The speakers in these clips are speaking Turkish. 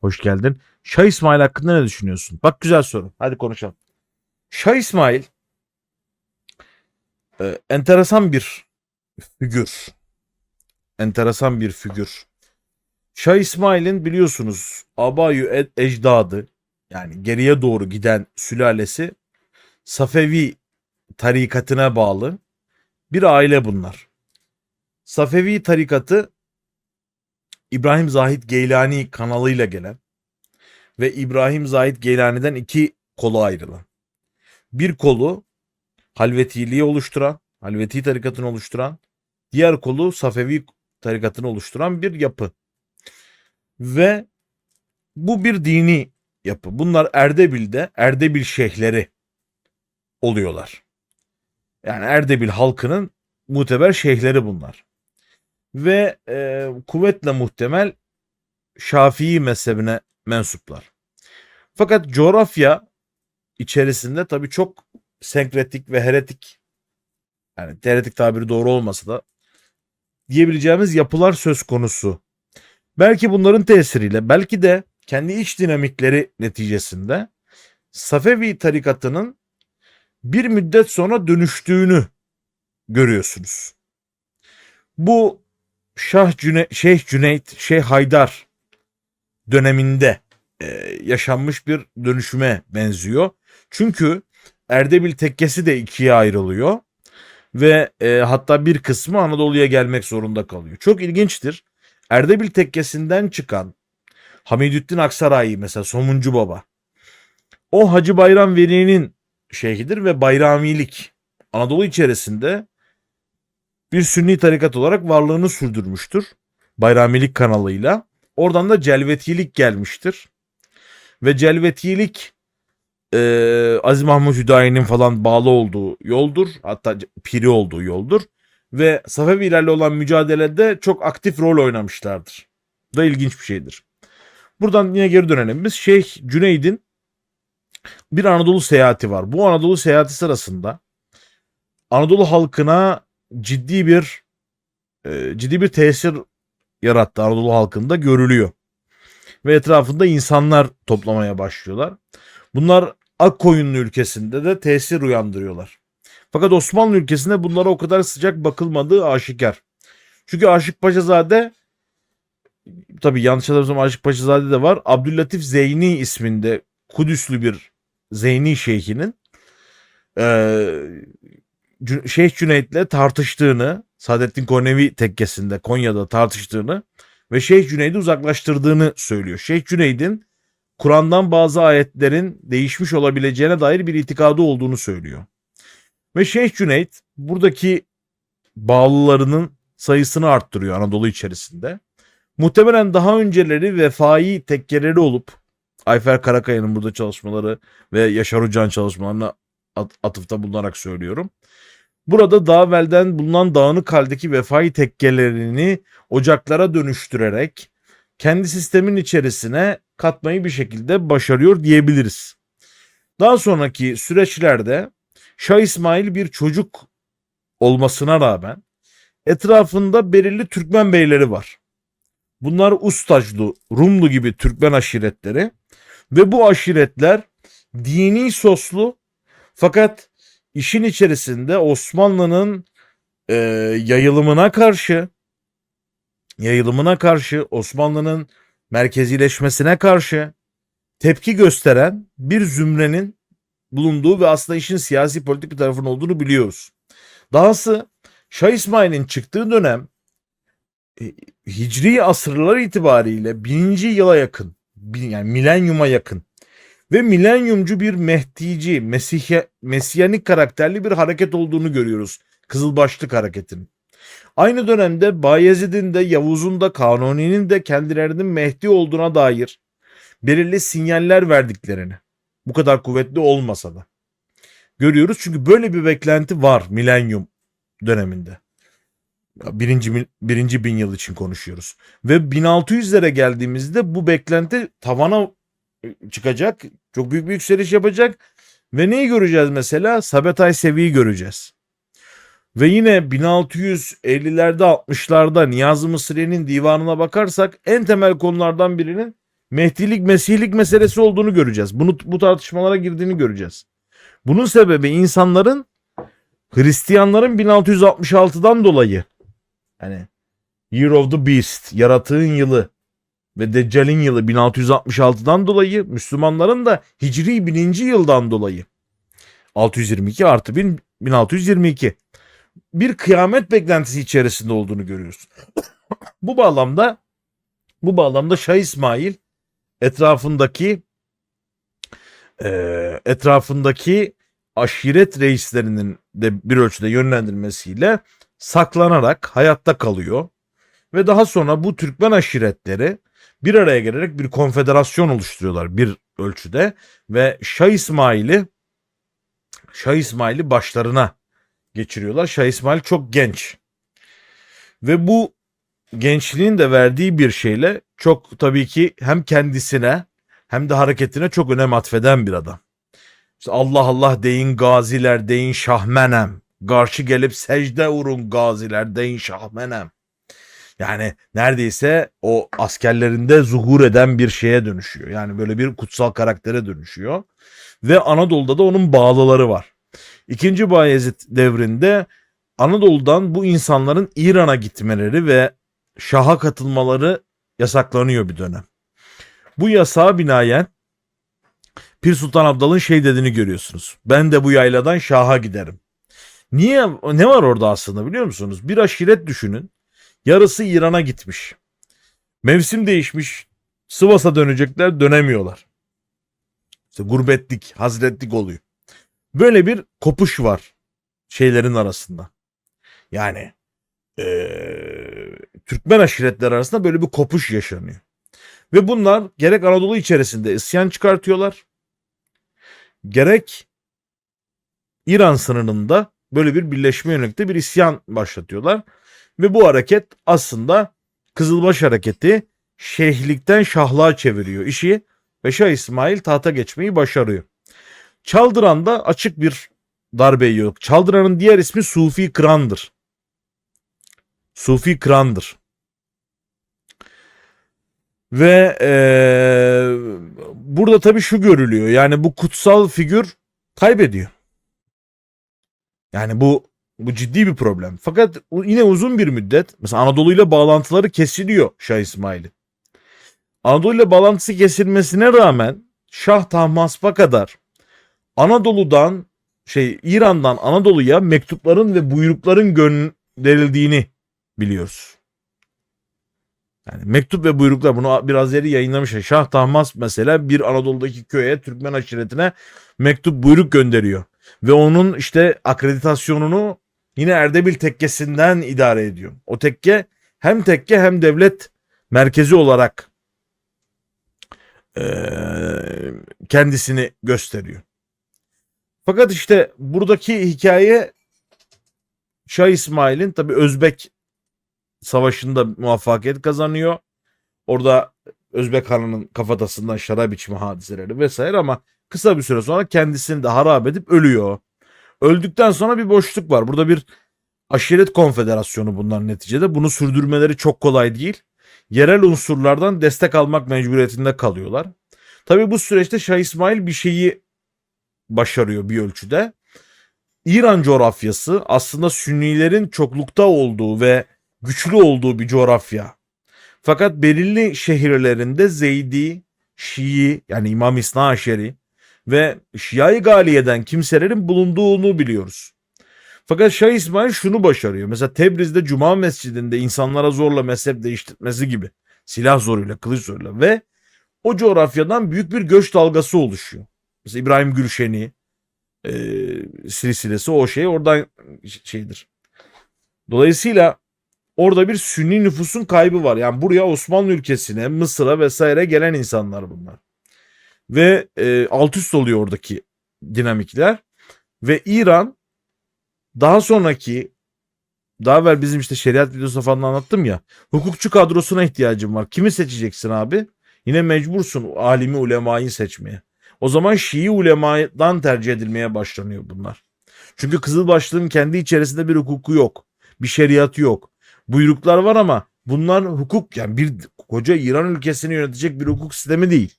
Hoş geldin. Şah İsmail hakkında ne düşünüyorsun? Bak güzel soru. Hadi konuşalım. Şah İsmail e, enteresan bir figür. Enteresan bir figür. Şah İsmail'in biliyorsunuz abayü ecdadı yani geriye doğru giden sülalesi Safevi tarikatına bağlı bir aile bunlar. Safevi tarikatı İbrahim Zahid Geylani kanalıyla gelen ve İbrahim Zahid Geylani'den iki kolu ayrılan. Bir kolu Halvetiliği oluşturan, Halveti tarikatını oluşturan, diğer kolu Safevi tarikatını oluşturan bir yapı. Ve bu bir dini yapı. Bunlar Erdebil'de Erdebil şeyhleri oluyorlar. Yani Erdebil halkının muteber şeyhleri bunlar. Ve e, kuvvetle muhtemel Şafii mezhebine mensuplar. Fakat coğrafya içerisinde tabii çok senkretik ve heretik yani heretik tabiri doğru olmasa da diyebileceğimiz yapılar söz konusu. Belki bunların tesiriyle belki de kendi iç dinamikleri neticesinde Safevi tarikatının bir müddet sonra dönüştüğünü görüyorsunuz. Bu Şah Cüne Şeyh Cüneyt, Şeyh Haydar döneminde e, yaşanmış bir dönüşüme benziyor. Çünkü Erdebil tekkesi de ikiye ayrılıyor ve e, hatta bir kısmı Anadolu'ya gelmek zorunda kalıyor. Çok ilginçtir. Erdebil tekkesinden çıkan Hamidüddin Aksaray mesela Somuncu Baba. O Hacı Bayram Veli'nin şeyhidir ve bayramilik Anadolu içerisinde bir sünni tarikat olarak varlığını sürdürmüştür. Bayramilik kanalıyla. Oradan da celvetilik gelmiştir. Ve celvetilik e, Aziz Mahmut Hüdayi'nin falan bağlı olduğu yoldur. Hatta piri olduğu yoldur. Ve Safevilerle olan mücadelede çok aktif rol oynamışlardır. Bu da ilginç bir şeydir. Buradan yine geri dönelim. Biz Şeyh Cüneyd'in bir Anadolu seyahati var. Bu Anadolu seyahati sırasında Anadolu halkına ciddi bir e, ciddi bir tesir yarattı Anadolu halkında görülüyor. Ve etrafında insanlar toplamaya başlıyorlar. Bunlar Akkoyunlu ülkesinde de tesir uyandırıyorlar. Fakat Osmanlı ülkesinde bunlara o kadar sıcak bakılmadığı aşikar. Çünkü Aşık Paşazade tabii yanlış hatırlamıyorsam Aşık Paşazade de var. Abdüllatif Zeyni isminde Kudüslü bir Zeyni şeyhinin Cü- Şeyh Cüneyt'le tartıştığını, Saadettin Konevi tekkesinde Konya'da tartıştığını ve Şeyh Cüneyd'i uzaklaştırdığını söylüyor. Şeyh Cüneyd'in Kur'an'dan bazı ayetlerin değişmiş olabileceğine dair bir itikadı olduğunu söylüyor. Ve Şeyh Cüneyt buradaki bağlılarının sayısını arttırıyor Anadolu içerisinde. Muhtemelen daha önceleri vefai tekkeleri olup Ayfer Karakaya'nın burada çalışmaları ve Yaşar Ucan çalışmalarına at- atıfta bulunarak söylüyorum. Burada daha evvelden bulunan dağınık haldeki vefai tekkelerini ocaklara dönüştürerek kendi sistemin içerisine katmayı bir şekilde başarıyor diyebiliriz. Daha sonraki süreçlerde Şah İsmail bir çocuk olmasına rağmen etrafında belirli Türkmen beyleri var. Bunlar Ustaclı, Rumlu gibi Türkmen aşiretleri ve bu aşiretler dini soslu fakat işin içerisinde Osmanlı'nın e, yayılımına karşı yayılımına karşı Osmanlı'nın merkezileşmesine karşı tepki gösteren bir zümrenin bulunduğu ve aslında işin siyasi politik bir tarafın olduğunu biliyoruz. Dahası Şah İsmail'in çıktığı dönem e, Hicri asırlar itibariyle bininci yıla yakın yani milenyuma yakın ve milenyumcu bir Mehdici, Mesihye, Mesiyanik karakterli bir hareket olduğunu görüyoruz. Kızılbaşlık hareketinin. Aynı dönemde Bayezid'in de Yavuz'un da Kanuni'nin de kendilerinin Mehdi olduğuna dair belirli sinyaller verdiklerini bu kadar kuvvetli olmasa da görüyoruz. Çünkü böyle bir beklenti var milenyum döneminde. Birinci, birinci bin yıl için konuşuyoruz. Ve 1600'lere geldiğimizde bu beklenti tavana çıkacak. Çok büyük bir yükseliş yapacak. Ve neyi göreceğiz mesela? Sabetay Sevi'yi göreceğiz. Ve yine 1650'lerde 60'larda Niyazi Mısri'nin divanına bakarsak en temel konulardan birinin Mehdilik, Mesihlik meselesi olduğunu göreceğiz. Bunu bu tartışmalara girdiğini göreceğiz. Bunun sebebi insanların Hristiyanların 1666'dan dolayı hani Year of the Beast, yaratığın yılı ve Deccal'in yılı 1666'dan dolayı Müslümanların da Hicri 1000. yıldan dolayı 622 artı 1000 1622 bir kıyamet beklentisi içerisinde olduğunu görüyoruz. bu bağlamda bu bağlamda Şah İsmail etrafındaki eee, etrafındaki aşiret reislerinin de bir ölçüde yönlendirmesiyle saklanarak hayatta kalıyor. Ve daha sonra bu Türkmen aşiretleri bir araya gelerek bir konfederasyon oluşturuyorlar bir ölçüde ve Şah İsmail'i Şah İsmail'i başlarına geçiriyorlar. Şah İsmail çok genç. Ve bu gençliğin de verdiği bir şeyle çok tabii ki hem kendisine hem de hareketine çok önem atfeden bir adam. İşte Allah Allah deyin gaziler deyin şahmenem. Karşı gelip secde vurun gaziler deyin şahmenem. Yani neredeyse o askerlerinde zuhur eden bir şeye dönüşüyor. Yani böyle bir kutsal karaktere dönüşüyor. Ve Anadolu'da da onun bağlıları var. İkinci Bayezid devrinde Anadolu'dan bu insanların İran'a gitmeleri ve Şah'a katılmaları yasaklanıyor bir dönem. Bu yasağa binaen Pir Sultan Abdal'ın şey dediğini görüyorsunuz. Ben de bu yayladan Şah'a giderim. Niye? Ne var orada aslında biliyor musunuz? Bir aşiret düşünün. Yarısı İran'a gitmiş. Mevsim değişmiş. Sivas'a dönecekler dönemiyorlar. İşte gurbetlik, hazretlik oluyor. Böyle bir kopuş var şeylerin arasında. Yani eee, Türkmen aşiretler arasında böyle bir kopuş yaşanıyor. Ve bunlar gerek Anadolu içerisinde isyan çıkartıyorlar. Gerek İran sınırında böyle bir birleşme yönelik de bir isyan başlatıyorlar. Ve bu hareket aslında Kızılbaş hareketi şeyhlikten şahlığa çeviriyor işi ve Şah İsmail tahta geçmeyi başarıyor. Çaldıran'da açık bir darbe yiyor. Çaldıran'ın diğer ismi Sufi Kıran'dır. Sufi Kıran'dır. Ve eee, burada tabii şu görülüyor. Yani bu kutsal figür kaybediyor. Yani bu bu ciddi bir problem. Fakat yine uzun bir müddet mesela Anadolu ile bağlantıları kesiliyor Şah İsmail'in. Anadolu ile bağlantısı kesilmesine rağmen Şah Tahmasp'a kadar Anadolu'dan şey İran'dan Anadolu'ya mektupların ve buyrukların gönderildiğini biliyoruz. Yani mektup ve buyruklar bunu biraz yeri yayınlamış. Şah Tahmasp mesela bir Anadolu'daki köye Türkmen aşiretine mektup buyruk gönderiyor. Ve onun işte akreditasyonunu yine Erdebil tekkesinden idare ediyor. O tekke hem tekke hem devlet merkezi olarak eee, kendisini gösteriyor. Fakat işte buradaki hikaye Şah İsmail'in tabi Özbek savaşında muvaffakiyet kazanıyor. Orada Özbek Hanı'nın kafatasından şarap içme hadiseleri vesaire ama kısa bir süre sonra kendisini de harap edip ölüyor. Öldükten sonra bir boşluk var. Burada bir aşiret konfederasyonu bunlar neticede. Bunu sürdürmeleri çok kolay değil. Yerel unsurlardan destek almak mecburiyetinde kalıyorlar. Tabi bu süreçte Şah İsmail bir şeyi başarıyor bir ölçüde. İran coğrafyası aslında Sünnilerin çoklukta olduğu ve güçlü olduğu bir coğrafya. Fakat belirli şehirlerinde Zeydi, Şii yani İmam İsna Aşeri ve Şia-i Galiye'den kimselerin bulunduğunu biliyoruz. Fakat Şah İsmail şunu başarıyor. Mesela Tebriz'de Cuma Mescidi'nde insanlara zorla mezhep değiştirmesi gibi. Silah zoruyla, kılıç zoruyla ve o coğrafyadan büyük bir göç dalgası oluşuyor. Mesela İbrahim Gülşen'i, e, silsilesi o şey oradan şeydir. Dolayısıyla orada bir Sünni nüfusun kaybı var. Yani buraya Osmanlı ülkesine, Mısır'a vesaire gelen insanlar bunlar. Ve e, alt üst oluyor oradaki dinamikler. Ve İran daha sonraki daha evvel bizim işte şeriat videosu falan anlattım ya. Hukukçu kadrosuna ihtiyacım var. Kimi seçeceksin abi? Yine mecbursun alimi ulemayı seçmeye. O zaman Şii ulemadan tercih edilmeye başlanıyor bunlar. Çünkü Kızılbaşlığın kendi içerisinde bir hukuku yok. Bir şeriatı yok. Buyruklar var ama Bunlar hukuk yani bir koca İran ülkesini yönetecek bir hukuk sistemi değil.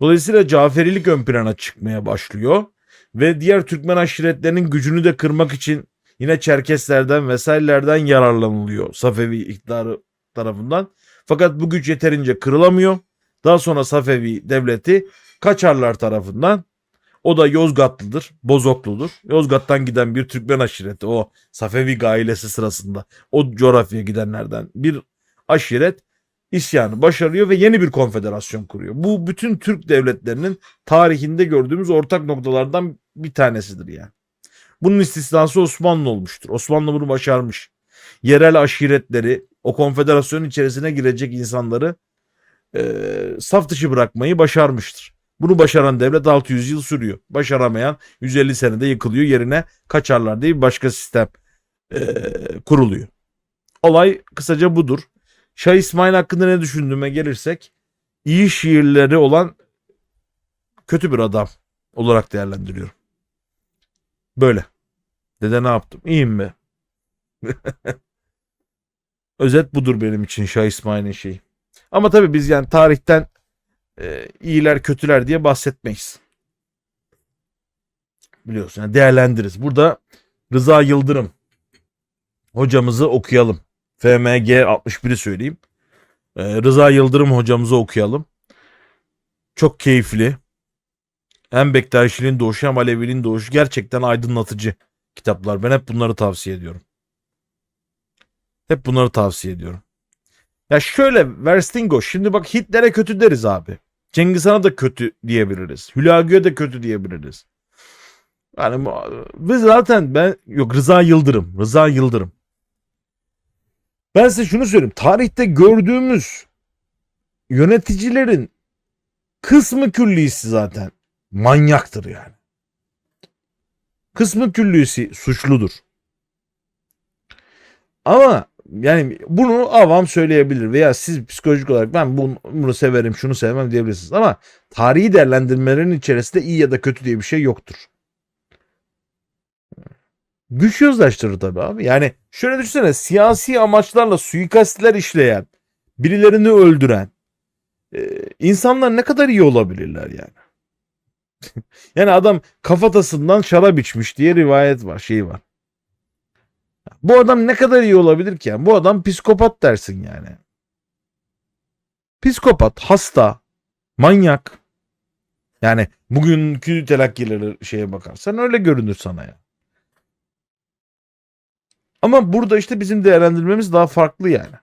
Dolayısıyla Caferilik ön plana çıkmaya başlıyor ve diğer Türkmen aşiretlerinin gücünü de kırmak için yine Çerkeslerden vesairelerden yararlanılıyor Safevi iktidarı tarafından. Fakat bu güç yeterince kırılamıyor. Daha sonra Safevi devleti Kaçarlar tarafından o da Yozgatlıdır, Bozokludur. Yozgat'tan giden bir Türkmen aşireti o Safevi ailesi sırasında o coğrafyaya gidenlerden bir aşiret isyanı başarıyor ve yeni bir konfederasyon kuruyor. Bu bütün Türk devletlerinin tarihinde gördüğümüz ortak noktalardan bir tanesidir yani. Bunun istisnası Osmanlı olmuştur. Osmanlı bunu başarmış. Yerel aşiretleri o konfederasyonun içerisine girecek insanları e, saf dışı bırakmayı başarmıştır. Bunu başaran devlet 600 yıl sürüyor. Başaramayan 150 senede yıkılıyor. Yerine kaçarlar diye bir başka sistem e, kuruluyor. Olay kısaca budur. Şah İsmail hakkında ne düşündüğüme gelirsek iyi şiirleri olan kötü bir adam olarak değerlendiriyorum. Böyle. Dede ne yaptım? İyiyim mi? Özet budur benim için Şah İsmail'in şeyi. Ama tabii biz yani tarihten e, iyiler kötüler diye bahsetmeyiz. Biliyorsun yani değerlendiririz. Burada Rıza Yıldırım hocamızı okuyalım. FMG 61'i söyleyeyim. E, Rıza Yıldırım hocamızı okuyalım. Çok keyifli. Hem Bektaşi'nin doğuşu hem Alevi'nin doğuşu gerçekten aydınlatıcı kitaplar. Ben hep bunları tavsiye ediyorum. Hep bunları tavsiye ediyorum. Ya şöyle Verstingo şimdi bak Hitler'e kötü deriz abi. Cengiz Han'a da kötü diyebiliriz. Hülagü'ye de kötü diyebiliriz. Yani ve zaten ben yok Rıza Yıldırım. Rıza Yıldırım. Ben size şunu söyleyeyim. Tarihte gördüğümüz yöneticilerin kısmı küllisi zaten manyaktır yani. Kısmı küllisi suçludur. Ama yani bunu avam söyleyebilir veya siz psikolojik olarak ben bunu, bunu severim şunu sevmem diyebilirsiniz. Ama tarihi değerlendirmelerin içerisinde iyi ya da kötü diye bir şey yoktur. Güç yozlaştırır tabii abi. Yani şöyle düşünsene siyasi amaçlarla suikastler işleyen, birilerini öldüren e, insanlar ne kadar iyi olabilirler yani. yani adam kafatasından şarap içmiş diye rivayet var, şey var. Bu adam ne kadar iyi olabilir ki? Yani bu adam psikopat dersin yani. Psikopat, hasta, manyak. Yani bugünkü telakkileri şeye bakarsan öyle görünür sana ya. Ama burada işte bizim değerlendirmemiz daha farklı yani.